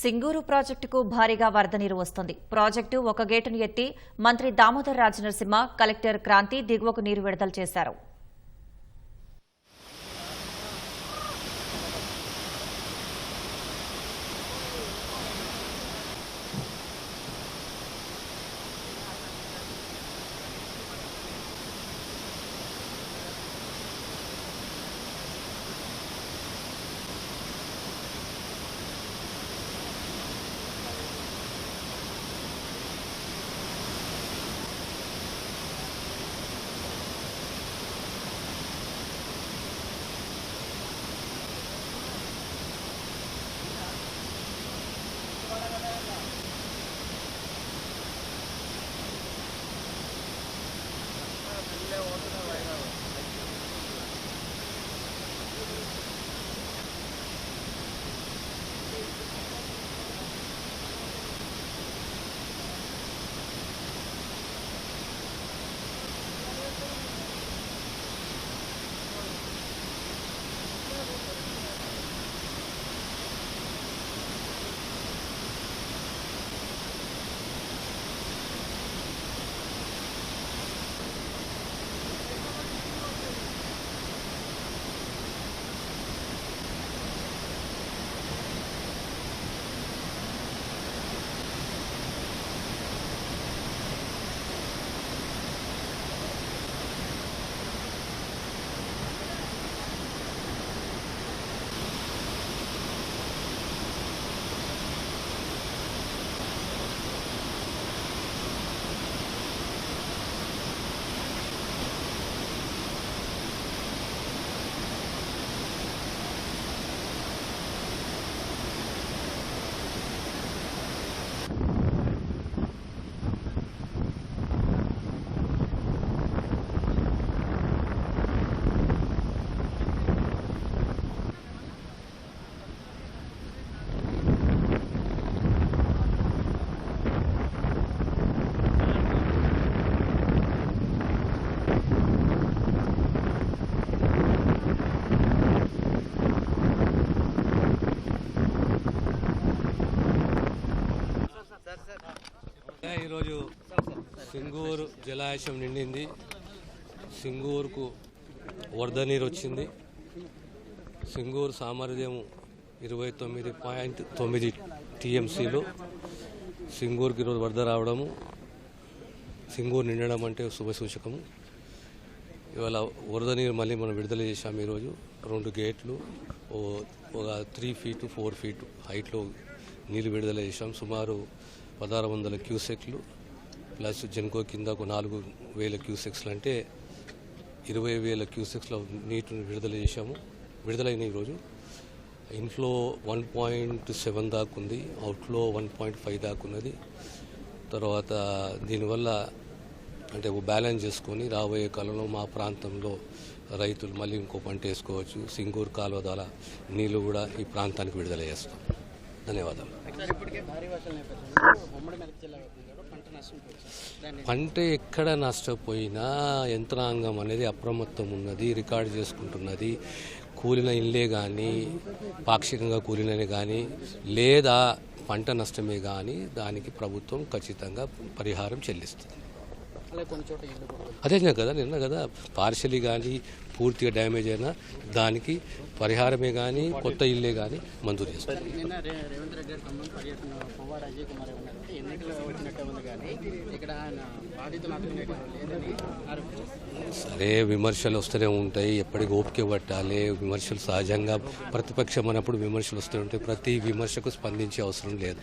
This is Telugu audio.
సింగూరు ప్రాజెక్టుకు భారీగా వరద నీరు వస్తుంది. ప్రాజెక్టు ఒక గేటును ఎత్తి మంత్రి దామోదర్ రాజనరసింహ కలెక్టర్ క్రాంతి దిగువకు నీరు విడుదల చేశారు. ఈరోజు సింగూరు జలాశయం నిండింది. సింగూరుకు వరద నీరు వచ్చింది. సింగూరు సామర్థ్యం ఇరవై తొమ్మిది పాయింట్ తొమ్మిది టీఎంసీలు. సింగూరుకి ఈరోజు వరద రావడము సింగూరు నిండడం అంటే శుభసూచకము ఇవాళ వరద నీరు మళ్ళీ మనం విడుదల చేశాము ఈరోజు. రెండు గేట్లు ఒక త్రీ ఫీటు ఫోర్ ఫీట్ హైట్లో నీళ్ళు విడుదల చేశాం. సుమారు పదహారు వందల క్యూసెక్లు ప్లస్ జెన్కో కింద ఒక నాలుగు వేల క్యూసెక్స్లు అంటే ఇరవై వేల క్యూసెక్స్ల నీటిని విడుదల చేశాము. విడుదలైన ఈరోజు ఇన్ఫ్లో వన్ పాయింట్ సెవెన్ దాకా ఉంది అవుట్ఫ్లో వన్ పాయింట్ ఫైవ్ దాకా ఉన్నది. తర్వాత దీనివల్ల అంటే బ్యాలెన్స్ చేసుకొని రాబోయే కాలంలో మా ప్రాంతంలో రైతులు మళ్ళీ ఇంకో పంట వేసుకోవచ్చు. సింగూరు కాలువ ద్వారా నీళ్ళు కూడా ఈ ప్రాంతానికి విడుదల చేస్తాం. ధన్యవాదాలు. పంట ఎక్కడ నష్టపోయినా యంత్రాంగం అనేది అప్రమత్తం ఉన్నది రికార్డు చేసుకుంటున్నది. కూలిన ఇల్లే కానీ పాక్షికంగా కూలిననే కానీ లేదా పంట నష్టమే కానీ దానికి ప్రభుత్వం ఖచ్చితంగా పరిహారం చెల్లిస్తుంది. అదే కదా నిన్న కదా పార్షలీ కానీ పూర్తిగా డ్యామేజ్ అయినా దానికి పరిహారమే కానీ కొత్త ఇల్లే కానీ మంజూరు చేస్తారు సరే విమర్శలు వస్తూనే ఉంటాయి. ఎప్పటికి ఓపిక పట్టాలి. విమర్శలు సహజంగా ప్రతిపక్షం అన్నప్పుడు విమర్శలు వస్తూ ఉంటాయి. ప్రతి విమర్శకు స్పందించే అవసరం లేదు.